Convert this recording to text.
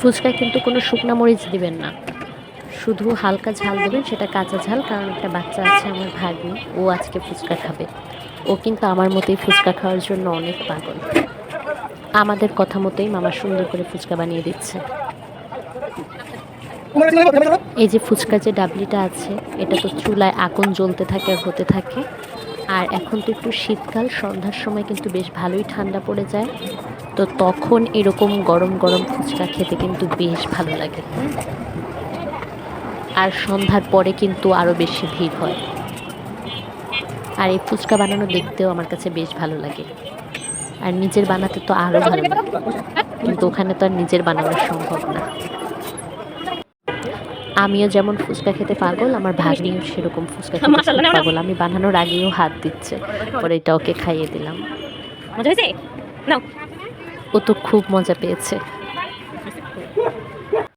ফুচকায় কিন্তু কোনো শুকনা মরিচ দিবেন না। শুধু হালকা ঝাল দেবেন, সেটা কাঁচা ঝাল, কারণ একটা বাচ্চা আছে আমার ভাগ্নি, ও আজকে ফুচকা খাবে। ও কিন্তু আমার মতোই ফুচকা খাওয়ার জন্য অনেক পাগল। আমাদের কথা মতোই মামা সুন্দর করে ফুচকা বানিয়ে দিচ্ছে। এই যে ফুচকা যে ডাবলিটা আছে, এটা তো চুলায় আগুন জ্বলতে থাকে আর হতে থাকে। আর এখন তো একটু শীতকাল, সন্ধ্যার সময় কিন্তু বেশ ভালোই ঠান্ডা পড়ে যায়। তো তখন এরকম গরম গরম ফুচকা খেতে কিন্তু বেশ ভালো লাগে। আর সন্ধ্যার পরে কিন্তু আরও বেশি ভিড় হয়। আর এই ফুচকা বানানো দেখতেও আমার কাছে বেশ ভালো লাগে। আর নিজের বানাতে তো আরও ভালো লাগে। কিন্তু ওখানে তো আর নিজের বানানো সম্ভব না। আমিও যেমন ফুচকা খেতে পাগল আমার ভাগ্নিও সেরকম ফুচকা খেতে। পাগল। আমি বানানোর আগেও হাত দিচ্ছে। পরে এটা ওকে খাইয়ে দিলাম। মজা হয়েছে? নাও। ও তো খুব মজা পেয়েছে।